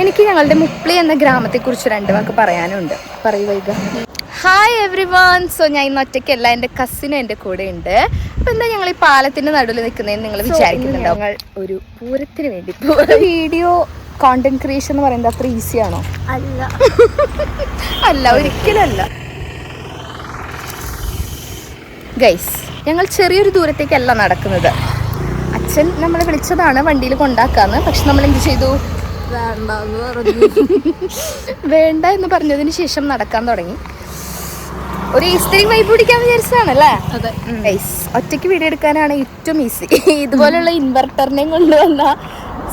എനിക്ക് ഞങ്ങളുടെ മുപ്ലി എന്ന ഗ്രാമത്തെ കുറിച്ച് രണ്ട് വാക്ക് പറയാനുണ്ട്. പറയുക ഹായ് എവ്രി വൺ സോ ഞാൻ ഇന്ന് ഒറ്റയ്ക്കല്ല എന്റെ കസിനും എന്റെ കൂടെ ഉണ്ട്. അപ്പം എന്താ ഞങ്ങൾ ഈ പാലത്തിന്റെ നടുവിൽ നിൽക്കുന്നതെന്ന് നിങ്ങൾ വിചാരിക്കുന്നുണ്ടോ? ഞങ്ങൾ ഒരു പൂരത്തിന് വേണ്ടി വീഡിയോ കോണ്ടന്റ് ക്രിയേഷൻ എന്ന് പറയുന്നത് അത്ര ഈസി ആണോ? അല്ല. അല്ല ഒരിക്കലല്ല ഗൈസ് ഞങ്ങൾ ചെറിയൊരു ദൂരത്തേക്കല്ല നടക്കുന്നത്. അച്ഛൻ നമ്മളെ വിളിച്ചതാണ് വണ്ടിയിൽ കൊണ്ടാക്കാന്ന് പക്ഷെ നമ്മൾ എന്ത് ചെയ്തു? വേണ്ട എന്ന് പറഞ്ഞതിന് ശേഷം നടക്കാൻ തുടങ്ങി. ഒരു ഈസ്റ്ററിംഗ് വൈബ് പിടിക്കാൻ വിചാരിച്ചതാണല്ലേ? ഒറ്റയ്ക്ക് വീഡിയോ എടുക്കാനാണ് ഏറ്റവും ഈസി ഇതുപോലുള്ള ഇൻവെർട്ടറിനെയും കൊണ്ടുവന്ന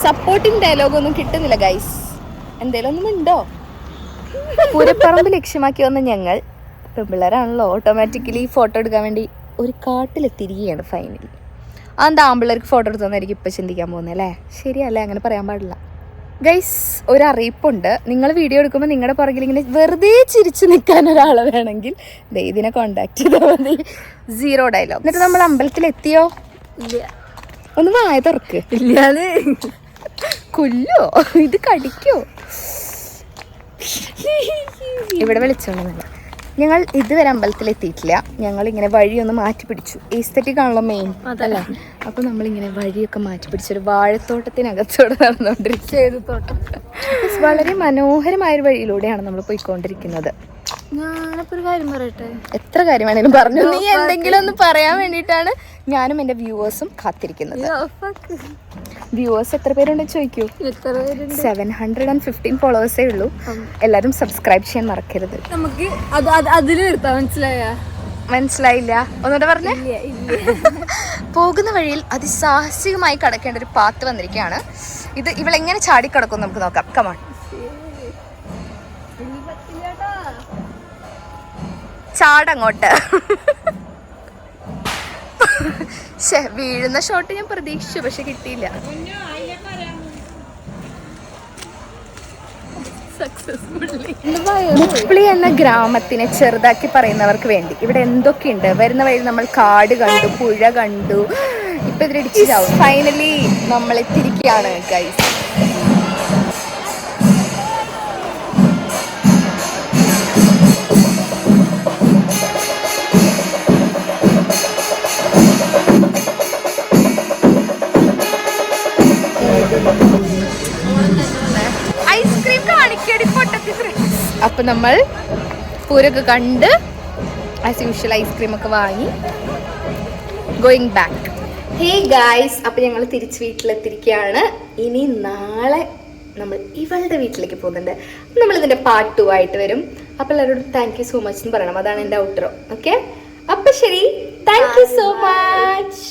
സപ്പോർട്ടിങ് ഡയലോഗ് ഒന്നും കിട്ടുന്നില്ല ഗൈസ് എന്തേലും ഒന്നും ഉണ്ടോ പൂരപ്പറമ്പ് ലക്ഷ്യമാക്കി വന്ന ഞങ്ങൾ പെമ്പിള്ളേരാണല്ലോ ഓട്ടോമാറ്റിക്കലി ഫോട്ടോ എടുക്കാൻ വേണ്ടി ഒരു കാട്ടിലെത്തിരിക്കുകയാണ് ഫൈനലി അതെന്താ ആമ്പിള്ളേർക്ക് ഫോട്ടോ എടുത്തോന്നായിരിക്കും ഇപ്പം ചിന്തിക്കാൻ പോകുന്നത് അല്ലേ? ശരിയല്ലേ? അങ്ങനെ പറയാൻ പാടില്ല. ഗൈസ് ഒരു അറിയിപ്പുണ്ട് നിങ്ങൾ വീഡിയോ എടുക്കുമ്പോൾ നിങ്ങളുടെ പുറകിൽ ഇങ്ങനെ വെറുതെ ചിരിച്ചു നിൽക്കാൻ ഒരാൾ വേണമെങ്കിൽ ഇതിനെ കോണ്ടാക്ട് ചെയ്താൽ മതി. സീറോ ഡയലോഗ് എന്നിട്ട് നമ്മൾ അമ്പലത്തിൽ എത്തിയോ? ഇല്ല. ഒന്ന് വായ തുറക്ക്. ഇല്ലാതെ കൊല്ലോ. ഇത് കടിക്കോ? ഇവിടെ വിളിച്ചോണ്ടെന്നല്ല ഞങ്ങൾ ഇതുവരെ അമ്പലത്തിൽ എത്തിയിട്ടില്ല. ഞങ്ങൾ ഇങ്ങനെ വഴിയൊന്ന് മാറ്റി പിടിച്ചു. ഈസ്തറ്റിക് ആണല്ലോ മെയിൻ അതല്ല അപ്പൊ നമ്മളിങ്ങനെ വഴിയൊക്കെ മാറ്റി പിടിച്ചൊരു വാഴത്തോട്ടത്തിനകത്തോടെ നടന്നുകൊണ്ടിരിക്കുക ചെയ്ത് തോട്ടം വളരെ മനോഹരമായ ഒരു വഴിയിലൂടെയാണ് നമ്മൾ പോയിക്കൊണ്ടിരിക്കുന്നത്. ഞാനപ്പോ ഒരു കാര്യം പറയട്ടെ? എത്ര കാര്യമാണെങ്കിലും പറഞ്ഞു. നീ എന്തെങ്കിലും ഒന്ന് പറയാൻ വേണ്ടിയിട്ടാണ് ഞാനും എന്റെ വ്യൂവേഴ്സും കാത്തിരിക്കുന്നത്. വ്യൂവേഴ്സ് എത്ര പേരുണ്ട് ചോദിക്കൂ? സെവൻ ഹൺഡ്രഡ് ആൻഡ് ഫിഫ്റ്റീൻ ഫോളോവേഴ്സേ ഉള്ളൂ. എല്ലാരും സബ്സ്ക്രൈബ് ചെയ്യാൻ മറക്കരുത്. നമുക്ക് അത് അത് അതിൽ നിർത്താം മനസ്സിലായ? മനസ്സിലായില്ല. ഒന്നുകൂടെ പറഞ്ഞേ. പോകുന്ന വഴിയിൽ അതിസാഹസികമായി കടക്കേണ്ട ഒരു പാത്ത് വന്നിരിക്കുകയാണ്. ഇത് ഇവളെങ്ങനെ ചാടിക്കടക്കും നമുക്ക് നോക്കാം. കമാൺ ചാടങ്ങോട്ട്. ശേ വീഴുന്ന ഷോട്ട് ഞാൻ പ്രതീക്ഷിച്ചു പക്ഷെ കിട്ടിയില്ല. മുപ്ലി എന്ന ഗ്രാമത്തിനെ ചെറുതാക്കി പറയുന്നവർക്ക് വേണ്ടി. ഇവിടെ എന്തൊക്കെയുണ്ട്? വരുന്ന വഴി നമ്മൾ കാട് കണ്ടു പുഴ കണ്ടു. ഇപ്പൊ ഇതിലിടിച്ചിട്ടാവും ഫൈനലി നമ്മൾ എത്തിയിരിക്കുകയാണ് ഗൈസ് അപ്പൊ നമ്മൾ പൂരൊക്കെ കണ്ട് ആസ് യൂഷ്വൽ ഐസ്ക്രീം ഒക്കെ വാങ്ങി ഗോയിങ് ബാക്ക് ഹേ ഗായ്സ് അപ്പം ഞങ്ങൾ തിരിച്ച് വീട്ടിലെത്തിരിക്കുകയാണ് ഇനി നാളെ നമ്മൾ ഇവളുടെ വീട്ടിലേക്ക് പോകുന്നുണ്ട്. നമ്മൾ ഇതിന്റെ പാർട്ട് ടു ആയിട്ട് വരും. അപ്പോൾ എല്ലാവരോടും താങ്ക് യു സോ മച്ച് എന്ന് പറയണം. അതാണ് എന്റെ ഔട്ടറോ ഓക്കെ അപ്പം ശരി. Thank you so much